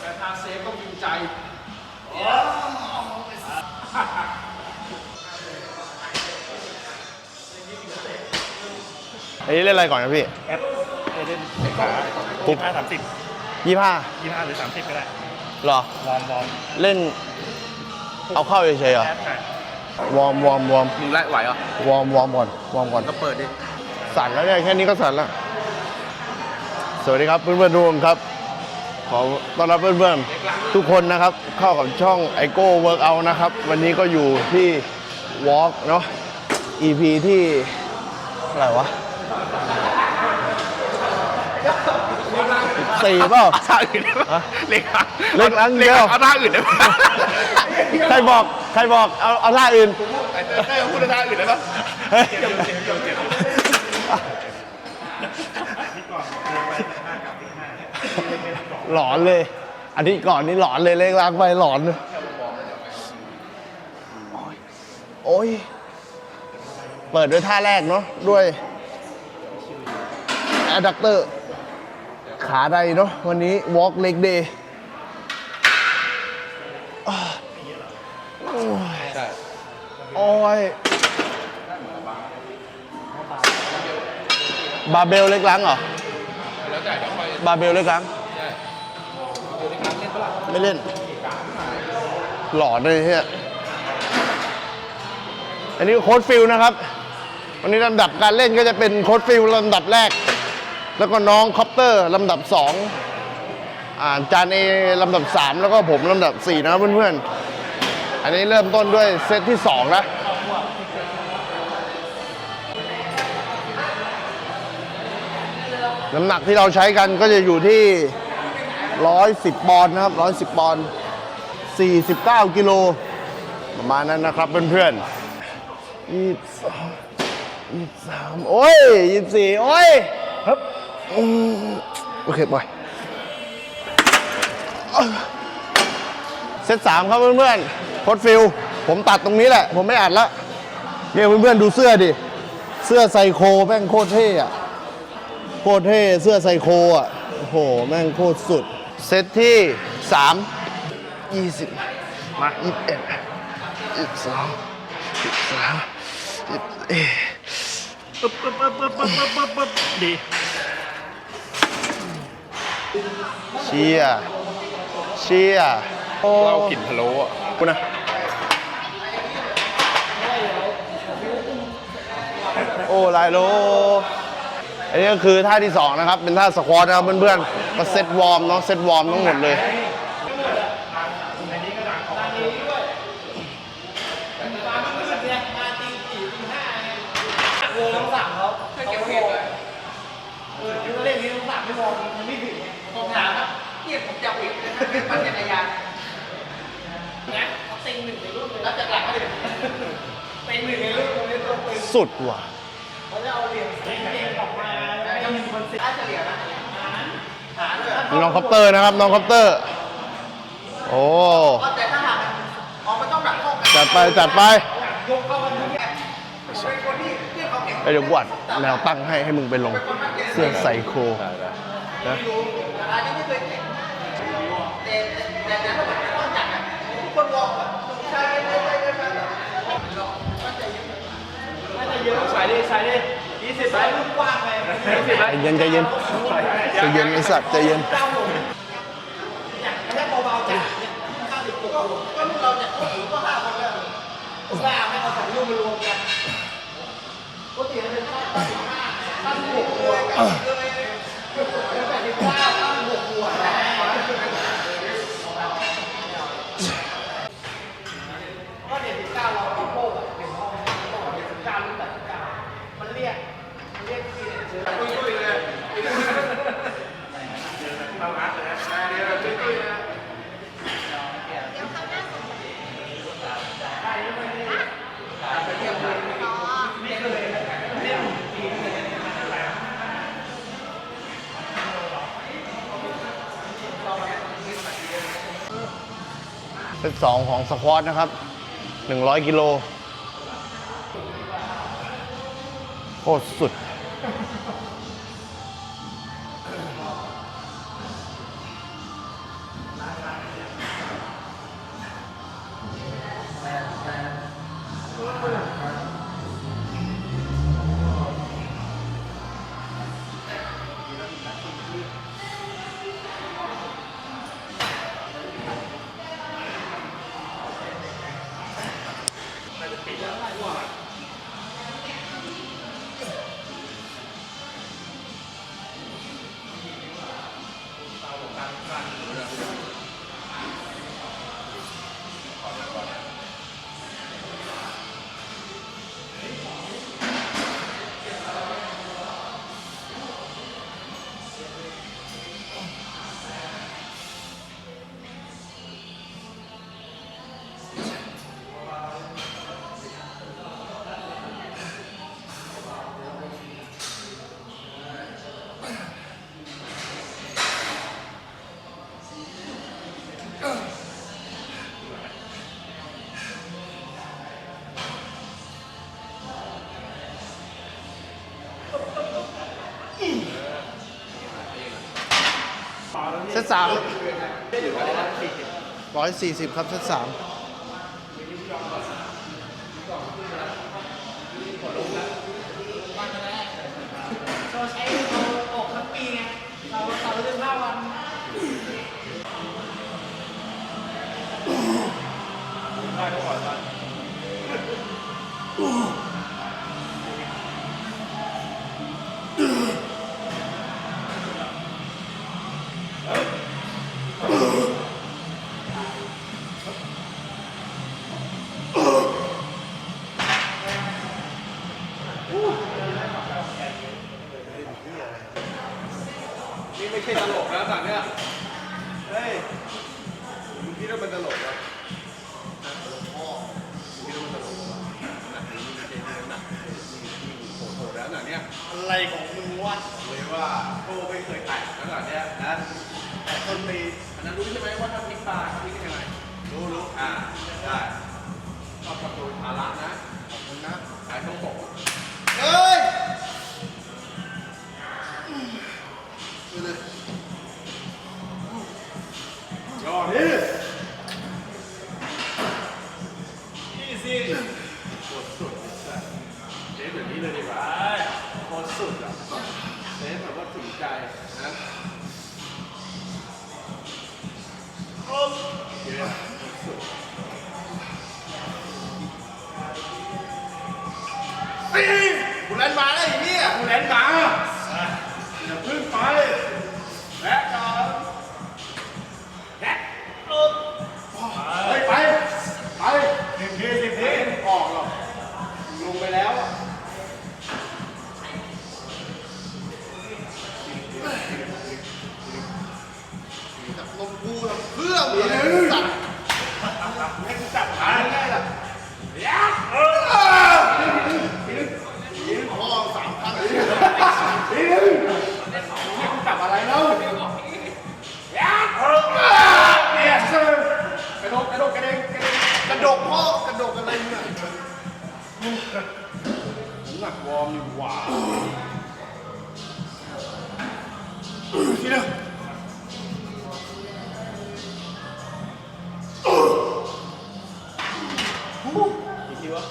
แต่ทาเซฟก็มีใจอันนี้เล่นอะไรก่อนนะพี่แอปเอเดนขายี่ห้าสามสิบยี่ห้ายี่ห้าหรือสามสิบก็ได้หรอวอร์มวอร์มเล่น เอาเข้าเฉยๆเหรอแอปค่ะวอร์มวอร์มวอร์มมึงไล่ไหวเหรอวอร์มวอร์มก่อนวอร์มก่อนก็เปิดดิ สั่นแล้วเนี่ยแค่นี้ก็สั่นแล้ว สวัสดีครับเพื่อนๆทุกคนครับ ขอต้อนรับเพื่อนๆทุกคนนะครับ เข้ากับช่องไอโก้เวิร์กเอานะครับ วันนี้ก็อยู่ที่วอล์กเนาะ EP ที่อะไรวะสี่เปล่าท่าอื่นได้ปะฮะเล็กลังเล็กลังเดียวเอาท่าอื่นได้ปะใครบอกใครบอกเอาเอาท่าอื่นไอ้เต้ยพูดท่าอื่นได้ปะ เฮ้ย หลอนเลย อันนี้ก่อนนี่หลอนเลยเล็กลากไปหลอนเลยโอ้ย เปิดด้วยท่าแรกเนาะด้วยแอดดักเตอร์ ขาใดเนาะวันนี้ walk leg day อ่าโอ้ยใช่โอ้ยบาเบลเล็กลังเหรอบาเบลเล็กลัง ไม่เล่น หลอนเลยเฮียอันนี้โค้ดฟิลนะครับ วันนี้ลำดับการเล่นก็จะเป็นโค้ดฟิลลำดับแรก แล้วก็น้องคอปเตอร์ลำดับสองอ่าจานเอลำดับสามแล้วก็ผมลำดับสี่นะเพื่อนๆ อันนี้เริ่มต้นด้วยเซตที่สองนะน้ำหนักที่เราใช้กันก็จะอยู่ที่ 110 ปอนด์นะครับ 110 ปอนด์ 49 กิโล ประมาณนั้นนะครับเพื่อนๆยี่สองยี่สามโอ้ยยี่สี่โอ้ยฮึบอืมโอเคปล่อยเซตสามครับเพื่อนๆโคดฟิล ผมตัดตรงนี้แหละ ผมไม่อัดละเนี่ยเพื่อนๆดูเสื้อดิ เสื้อไซโคแม่งโคตรเท่อะโคตรเท่ เสื้อไซโคอะโอ้โห แม่งโคตรสุด เซตที่ 3 20 มา 21 22 23 21ปึ๊บปึ๊บปึ๊บปึ๊บปึ๊บปึ๊บปึ๊บปึ๊บดีเชียเชียโอ้เรากลิ่นพะโล้อะคุณนะโอ้ลายโล อันนี้ก็คือท่าที่ 2 นะครับ เป็นท่าสควอตนะครับเพื่อนๆก็เซตวอร์มเนาะเซตวอร์มทั้งหมดเลยสุดว่ะ ลองคอปเตอร์นะครับลองคอปเตอร์ โอ้ออกมัต้องแบบเข้ากันจัดไปจัดไปยป็นงไอเดี๋ยวบวชแนวตั้งให้ให้มึงไปลงเสื้อไซโคนะแล้ว เยอะใส่ดิใส่ดิยี่สิบใส่ลูกกว้างไปยี่สิบใจเย็นใจเย็นใจเย็นไอสัตว์ใจเย็นเก้าหกเนี่ยแค่เบาๆจ้ะเนี่ยเก้าสิบหกก็เราจะเข้าถึงก็ห้าคนแล้วกล้าไม่เอาสองลูกมารวมกันปกติเราเป็นเก้าสิบห้าเก้าสิบหกตัว เซตสองของสควอตนะครับ 100 กิโลโคตรสุด เซตสามร้อยสี่สิบครับเซตสามเราใช้เราออกทั้งปีไงเราเราเรื่อ นนี่ไม่ใช่ตลกแล้วสัตว์เนี่ยเฮ้ยมึงคิดว่ามันตลกเหรอพ่อมึงคิดว่ามันตลกเหรอหนักนี่ไม่ใช่เรื่องหนักโหดๆแล้วหนักเนี่ยอะไรของมึงวะเลยว่าโก้ไม่เคยแตะแล้วหนักเนี่ยนะแต่ต้นปีอันนั้นรู้ใช่ไหมว่าถ้าพลิกตาเขาพลิกยังไงรู้รู้อ่าได้ชอบทำตัวภาระนะขอบคุณนะขายต้องบอกเอ้ยรอ นี่นี่ ดกพ่อกระดกอะไรเนี่ยผมหนักวอร์มอยู่หว่าทีนึงกี่ทีวะ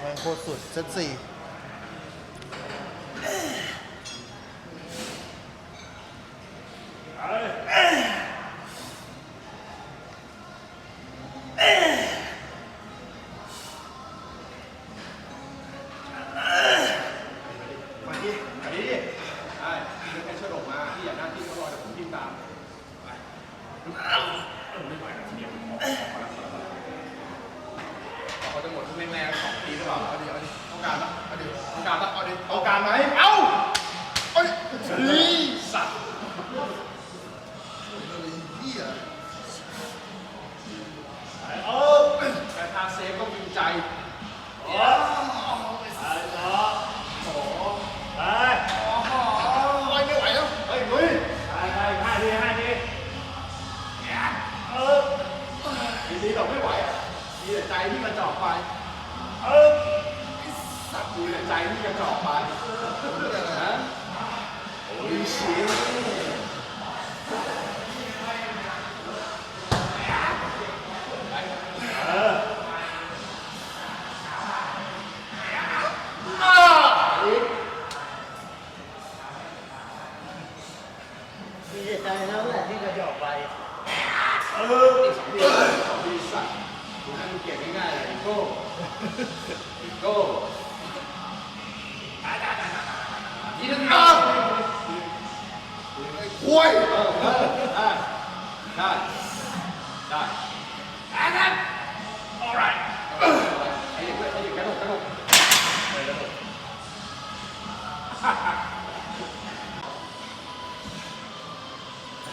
แม่งโคตรสุดเซตสี่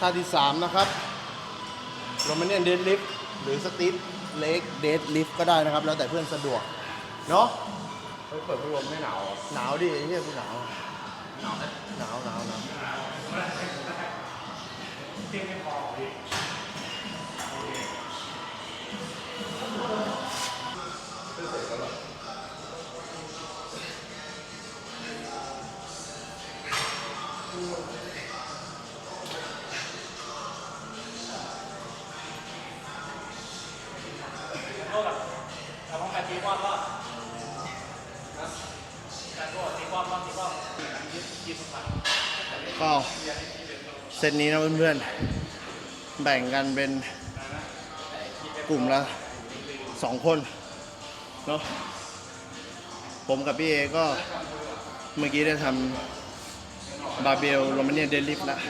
ท่าที่ 3 นะครับโรมาเนียนเดดลิฟหรือสตีฟเล็กเดดลิฟก็ได้นะครับ แล้วแต่เพื่อนสะดวก เนาะเฮ้ยเปิดพัดลมไม่หนาวเหรอหนาวดิไอ้เหี้ยกูหนาว หนาวนะหนาวหนาวหนาว เซตนี้นะเพื่อนๆ แบ่งกันเป็นกลุ่มละสองคนเนาะผมกับพี่เอก็เมื่อกี้ได้ทำบาเบลโรมาเนียนเดลิฟแล้ว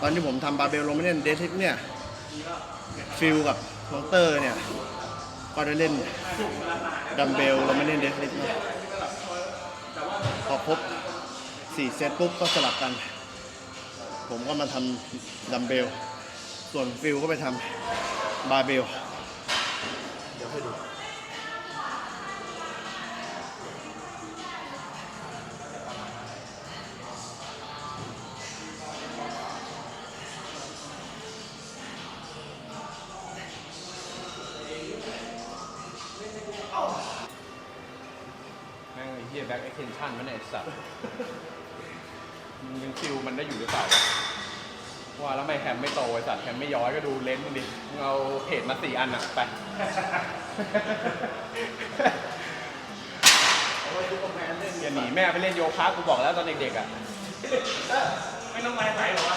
ตอนที่ผมทำบาเบลโรมาเนียนเดลิฟเนี่ยฟิลกับน้องเตอร์เนี่ย ก็ได้เล่นดัมเบลโรมาเนียนเดลิฟนะพอครบสี่เซตปุ๊บก็สลับกัน ผมก็มาทำดัมเบล ส่วนฟิลก็ไปทำบาร์เบล เดี๋ยวให้ดูแม่งไอ้เหี้ยแบ็คเอ็กเทนชั่นมันเนี่ยไอ้สัตว์มึง ยังฟิลมันได้อยู่หรือเปล่า ว่าแล้วไม่แฮมไม่โตไอ้สัตว์แฮมไม่ย้อยก็ดูเลนส์มันดิมึงเอาเพจมาสี่อันอะไปอย่าหนีแม่ไปเล่นโยคะกูบอกแล้วตอนเด็กๆอะ ไม่ต้องมาใส่หรอวะ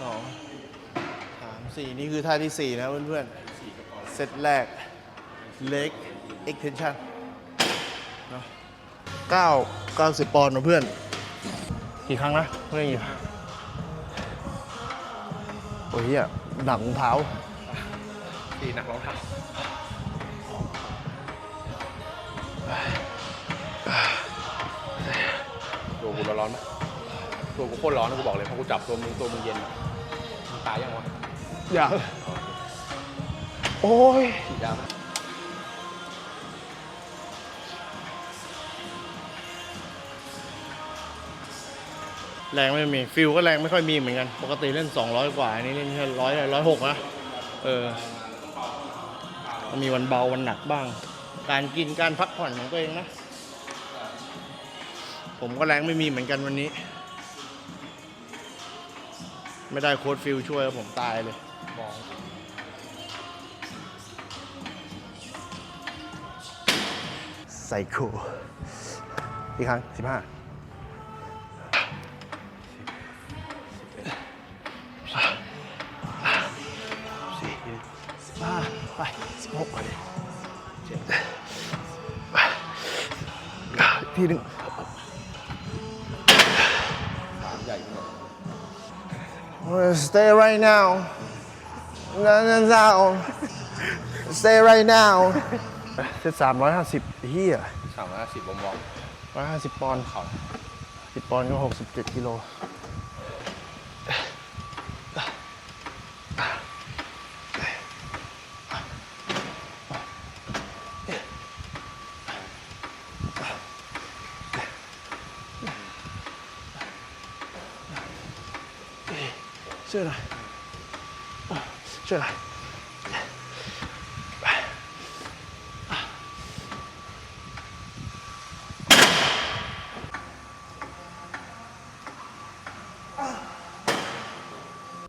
สองสามสี่นี่คือท่าที่สี่นะเพื่อนๆ เซตแรก leg extension เนอะเก้าเก้าสิบปอนด์นะเพื่อน กี่ครั้งนะเพื่อนอยู่โอ้ยเหี้ยหนักรองเท้าตีหนักรองเท้า ตัวกูร้อนไหมตัวกูโคตรร้อนนะกูบอกเลยเพราะกูจับตัวมึงตัวมึงเย็นอะมึงตายยังวะอยากโอ้ยฉีดยาไหมแรงไม่มีฟิลก็แรงไม่ค่อยมีเหมือนกัน ปกติเล่น 200 กว่าอันนี้เล่นแค่ร้อยร้อยหกนะเออมีวันเบาวันหนักบ้าง การกินการพักผ่อนของตัวเองนะ ผมก็แรงไม่มีเหมือนกันวันนี้ ไม่ได้โค้ดฟิลช่วยผมตายเลยบอกใส่คูอีกครั้งสิบห้าสี่สิบห้าไปสิบหกไปเลยเจ็ดอีกทีหนึ่ง Stay right now. No, no, no. Stay right now. เซตสามร้อยห้าสิบเฮียสามร้อยห้าสิบบอมบอมร้อยห้าสิบปอนด์เขาสิบปอนด์ก็หกสิบเจ็ดกิโล ช่วยหน่อยช่วยหน่อย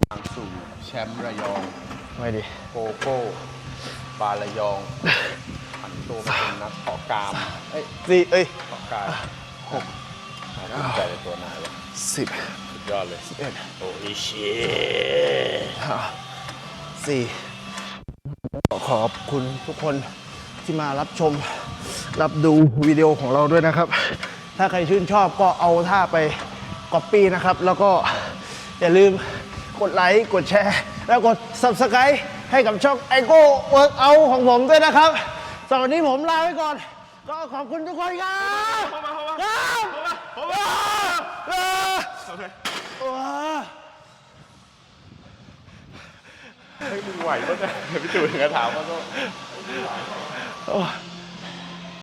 ทางสู่แชมป์ระยอง ไม่ดี โกโก้บาระยองผันตัวมาเป็นนักเพาะกาม เอ้ยสี่เอ้ยเพาะกายหกภูมิใจในตัวนายเลยสิบสุด ยอดเลยสิบเอ็ดโอ้ยเชห้าสี่ขอบคุณทุกคนที่มารับชม รับดูวิดีโอของเราด้วยนะครับ ถ้าใครชื่นชอบก็เอาท่าไปก๊อปปี้นะครับ แล้วก็อย่าลืมกดไลค์ กดแชร์ แล้วกด Subscribe ให้กับช่อง i อ o Workout ของผมด้วยนะครับสำหรับวันนี้ผมลาไปก่อน ก็ขอบคุณทุกคนครับครับ เฮ้ยมึงไหวปะเนี่ยพี่ตู่ถึงจะถามว่าก็โอ้